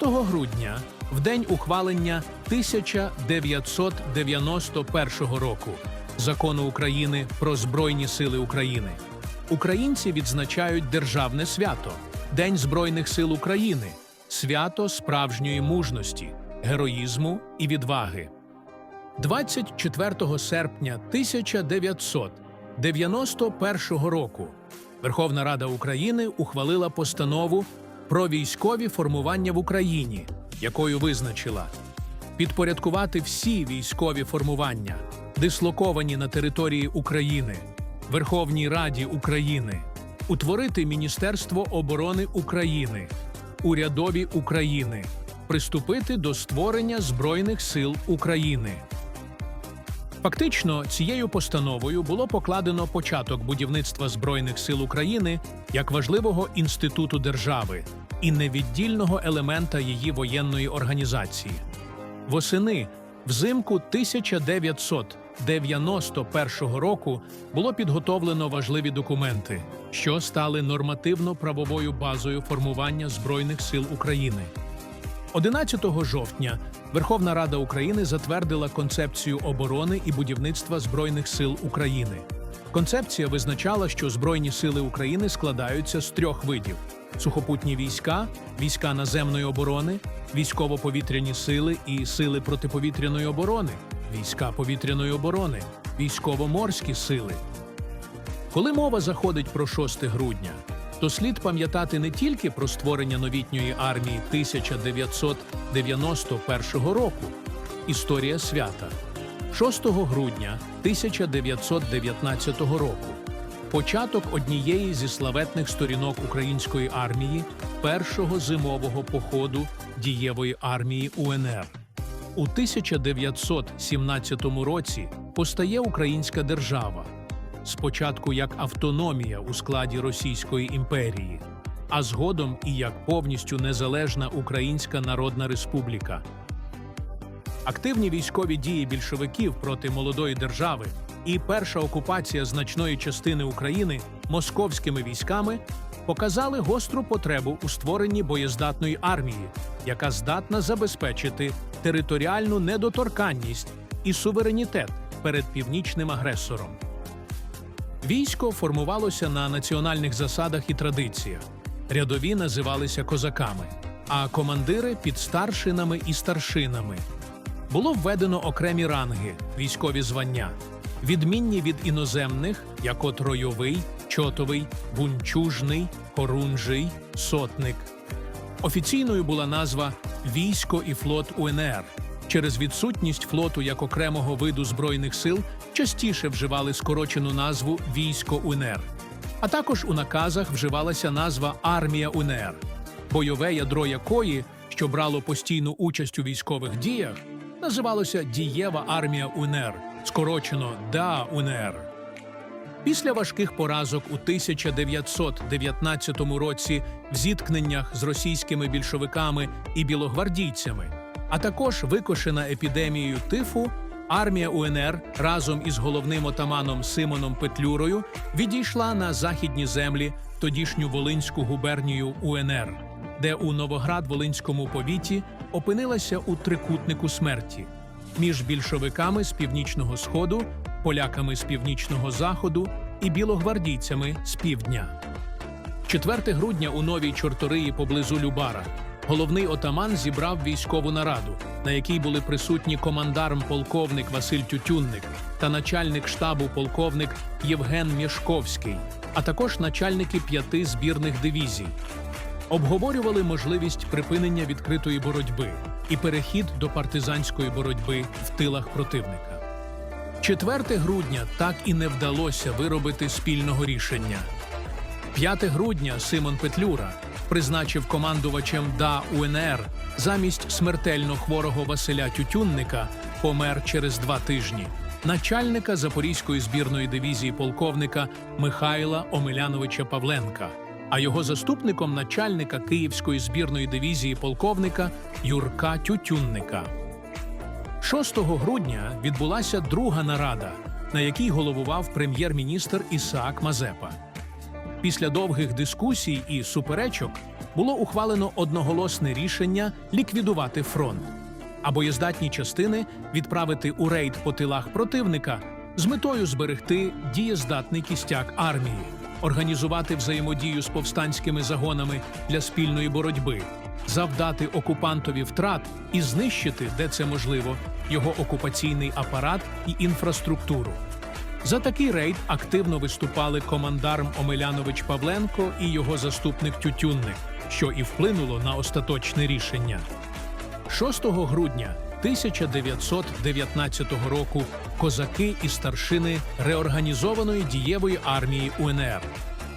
6 грудня, в день ухвалення 1991 року закону України про Збройні Сили України, українці відзначають державне свято День Збройних сил України, свято справжньої мужності, героїзму і відваги. 24 серпня 1991 року Верховна Рада України ухвалила постанову про військові формування в Україні, якою визначила підпорядкувати всі військові формування, дислоковані на території України, Верховній Раді України, утворити Міністерство оборони України, урядові України, приступити до створення Збройних сил України. Фактично, цією постановою було покладено початок будівництва Збройних сил України як важливого інституту держави і невіддільного елемента її воєнної організації. Восени взимку 1991 року було підготовлено важливі документи, що стали нормативно-правовою базою формування Збройних сил України. 11 жовтня Верховна Рада України затвердила концепцію оборони і будівництва Збройних сил України. Концепція визначала, що Збройні сили України складаються з трьох видів: сухопутні війська, війська наземної оборони, військово-повітряні сили і сили протиповітряної оборони, війська повітряної оборони, військово-морські сили. Коли мова заходить про 6 грудня, то слід пам'ятати не тільки про створення новітньої армії 1991 року, історія свята, 6 грудня 1919 року, початок однієї зі славетних сторінок української армії, першого зимового походу дієвої армії УНР. У 1917 році постає Українська держава спочатку як автономія у складі Російської імперії, а згодом і як повністю незалежна Українська Народна Республіка. Активні військові дії більшовиків проти молодої держави і перша окупація значної частини України московськими військами показали гостру потребу у створенні боєздатної армії, яка здатна забезпечити територіальну недоторканність і суверенітет перед північним агресором. Військо формувалося на національних засадах і традиціях. Рядові називалися козаками, а командири підстаршинами і старшинами. Було введено окремі ранги, військові звання, відмінні від іноземних, як от ройовий, чотовий, бунчужний, хорунжий, сотник. Офіційною була назва Військо і флот УНР. Через відсутність флоту як окремого виду збройних сил частіше вживали скорочену назву Військо УНР. А також у наказах вживалася назва Армія УНР, бойове ядро якої, що брало постійну участь у військових діях, називалося Дієва армія УНР, скорочено ДА УНР. Після важких поразок у 1919 році в зіткненнях з російськими більшовиками і білогвардійцями, а також викошена епідемією тифу, армія УНР разом із головним отаманом Симоном Петлюрою відійшла на західні землі тодішню Волинську губернію УНР, де у Новоград-Волинському повіті опинилася у трикутнику смерті між більшовиками з північного сходу, поляками з північного заходу і білогвардійцями з півдня. 4 грудня у новій чорториї поблизу Любара головний отаман зібрав військову нараду, на якій були присутні командарм полковник Василь Тютюнник та начальник штабу полковник Євген Мєшковський, а також начальники п'яти збірних дивізій. Обговорювали можливість припинення відкритої боротьби і перехід до партизанської боротьби в тилах противника. 4 грудня так і не вдалося виробити спільного рішення. 5 грудня Симон Петлюра призначив командувачем ДА УНР замість смертельно хворого Василя Тютюнника помер через два тижні. Начальника Запорізької збірної дивізії полковника Михайла Омеляновича Павленка, а його заступником начальника Київської збірної дивізії полковника Юрка Тютюнника. 6 грудня відбулася друга нарада, на якій головував прем'єр-міністр Ісаак Мазепа. Після довгих дискусій і суперечок було ухвалено одноголосне рішення ліквідувати фронт, а боєздатні частини відправити у рейд по тилах противника з метою зберегти дієздатний кістяк армії, організувати взаємодію з повстанськими загонами для спільної боротьби, завдати окупантові втрат і знищити, де це можливо, його окупаційний апарат і інфраструктуру. За такий рейд активно виступали командарм Омелянович Павленко і його заступник Тютюнник, що і вплинуло на остаточне рішення. 6 грудня 1919 року козаки і старшини реорганізованої дієвої армії УНР,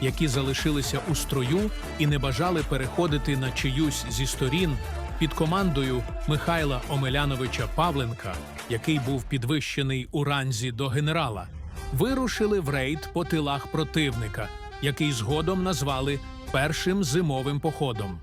які залишилися у строю і не бажали переходити на чиюсь зі сторін під командою Михайла Омеляновича Павленка, який був підвищений у ранзі до генерала, вирушили в рейд по тилах противника, який згодом назвали першим зимовим походом.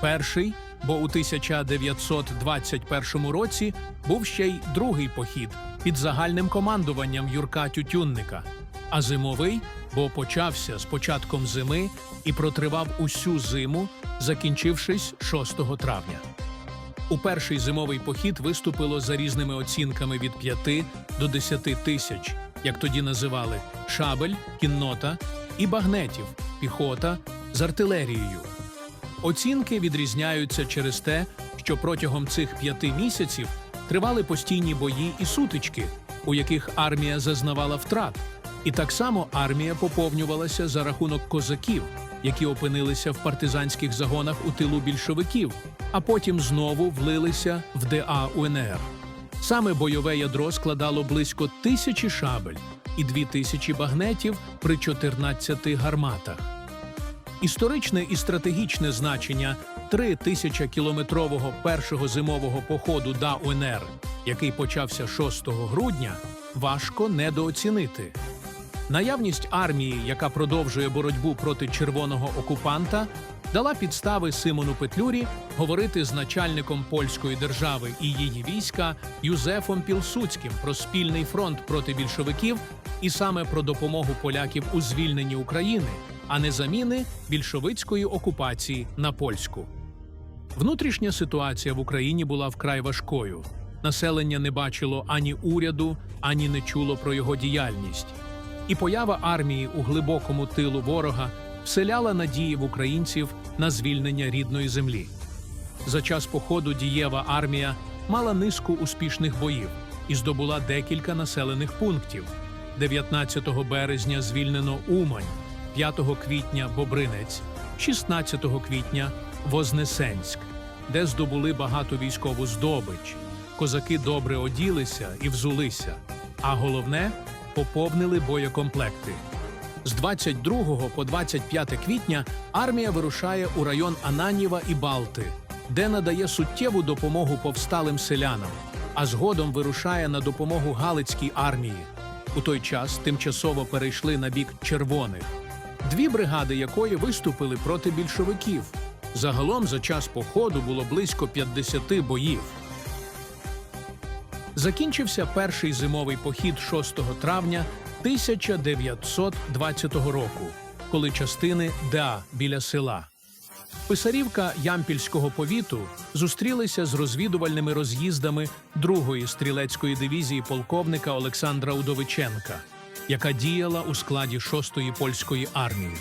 Перший, бо у 1921 році був ще й другий похід під загальним командуванням Юрка Тютюнника, а зимовий, бо почався з початком зими і протривав усю зиму, закінчившись 6 травня. У перший зимовий похід виступило за різними оцінками від 5 до 10 тисяч, як тоді називали шабель, кіннота і багнетів, піхота з артилерією. Оцінки відрізняються через те, що протягом цих п'яти місяців тривали постійні бої і сутички, у яких армія зазнавала втрат. І так само армія поповнювалася за рахунок козаків, які опинилися в партизанських загонах у тилу більшовиків, а потім знову влилися в ДА УНР. Саме бойове ядро складало близько тисячі шабель і дві тисячі багнетів при 14 гарматах. Історичне і стратегічне значення 3000-кілометрового першого зимового походу до УНР, який почався 6 грудня, важко недооцінити. Наявність армії, яка продовжує боротьбу проти червоного окупанта, дала підстави Симону Петлюрі говорити з начальником польської держави і її війська Юзефом Пілсуцьким про спільний фронт проти більшовиків і саме про допомогу поляків у звільненні України, а не заміни більшовицької окупації на польську. Внутрішня ситуація в Україні була вкрай важкою. Населення не бачило ані уряду, ані не чуло про його діяльність. І поява армії у глибокому тилу ворога вселяла надії в українців на звільнення рідної землі. За час походу дієва армія мала низку успішних боїв і здобула декілька населених пунктів. 19 березня звільнено Умань, 5 квітня Бобринець, 16 квітня Вознесенськ, де здобули багато військову здобич. Козаки добре оділися і взулися, а головне поповнили боєкомплекти. З 22 по 25 квітня армія вирушає у район Ананєва і Балти, де надає суттєву допомогу повсталим селянам, а згодом вирушає на допомогу Галицькій армії. У той час тимчасово перейшли на бік червоних, дві бригади якої виступили проти більшовиків. Загалом за час походу було близько 50 боїв. Закінчився перший зимовий похід 6 травня 1920 року, коли частини ДА біля села. Писарівка Ямпільського повіту зустрілися з розвідувальними роз'їздами 2-ї стрілецької дивізії полковника Олександра Удовиченка, яка діяла у складі 6-ї польської армії.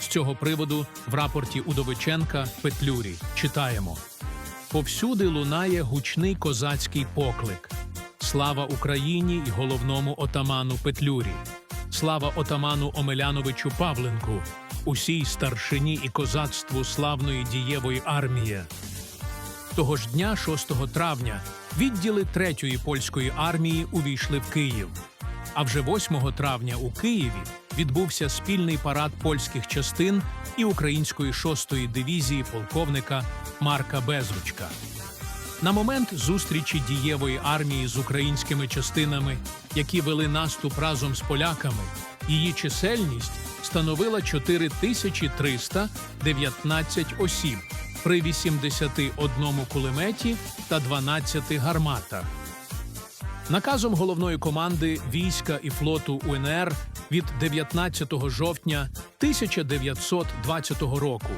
З цього приводу в рапорті Удовиченка Петлюрі читаємо: повсюди лунає гучний козацький поклик. Слава Україні і головному отаману Петлюрі, слава отаману Омеляновичу Павленку, усій старшині і козацтву славної дієвої армії. Того ж дня, 6 травня, відділи 3-ї польської армії увійшли в Київ. А вже 8 травня у Києві відбувся спільний парад польських частин і української 6-ї дивізії полковника Марка Безручка. На момент зустрічі дієвої армії з українськими частинами, які вели наступ разом з поляками, її чисельність становила 4319 осіб при 81 кулеметі та 12 гарматах. Наказом головної команди війська і флоту УНР від 19 жовтня 1920 року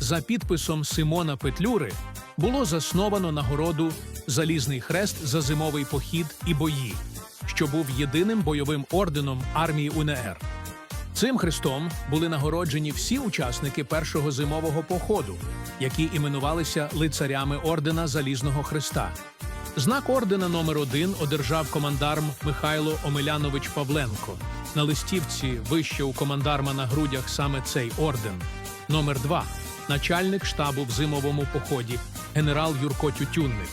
За підписом Симона Петлюри було засновано нагороду Залізний хрест за зимовий похід і бої, що був єдиним бойовим орденом армії УНР. Цим хрестом були нагороджені всі учасники першого зимового походу, які іменувалися лицарями ордена Залізного Хреста. Знак ордена номер один одержав командарм Михайло Омелянович Павленко. На листівці вище у командарма на грудях саме цей орден. Номер два начальник штабу в зимовому поході генерал Юрко Тютюнник.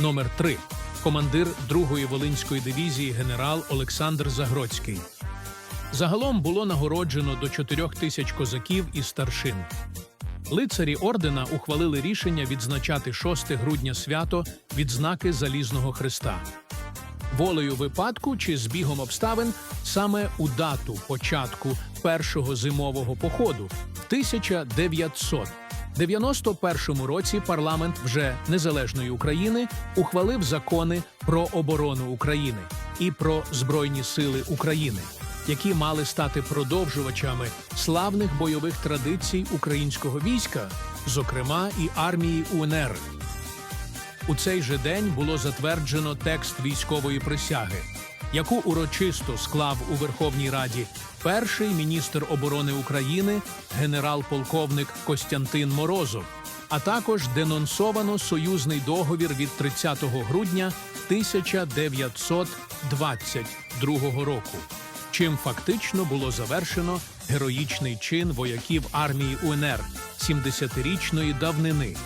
Номер три командир 2-ї Волинської дивізії генерал Олександр Загроцький. Загалом було нагороджено до 4 тисяч козаків і старшин. Лицарі ордена ухвалили рішення відзначати 6 грудня свято відзнаки Залізного Христа. Волею випадку чи збігом обставин саме у дату початку першого зимового походу в 1991 році парламент вже незалежної України ухвалив закони про оборону України і про Збройні Сили України, які мали стати продовжувачами славних бойових традицій українського війська, зокрема і армії УНР. У цей же день було затверджено текст військової присяги, яку урочисто склав у Верховній Раді перший міністр оборони України генерал-полковник Костянтин Морозов, а також денонсовано союзний договір від 30 грудня 1922 року, чим фактично було завершено героїчний чин вояків армії УНР 70-річної давнини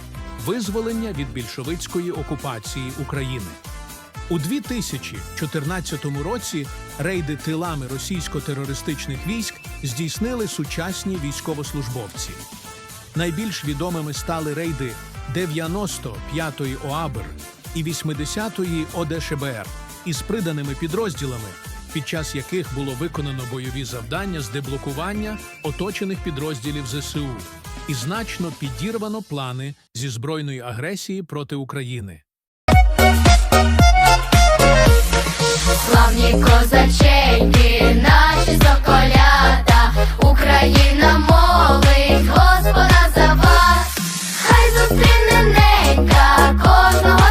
визволення від більшовицької окупації України. У 2014 році рейди тилами російсько-терористичних військ здійснили сучасні військовослужбовці. Найбільш відомими стали рейди 95-ї ОАБР і 80-ї ОДШБР із приданими підрозділами, під час яких було виконано бойові завдання з деблокування оточених підрозділів ЗСУ, і значно підірвано плани зі збройної агресії проти України. Славні козаченьки, наші соколята, Україна молить Господа за вас, хай зустріне ненька кожного.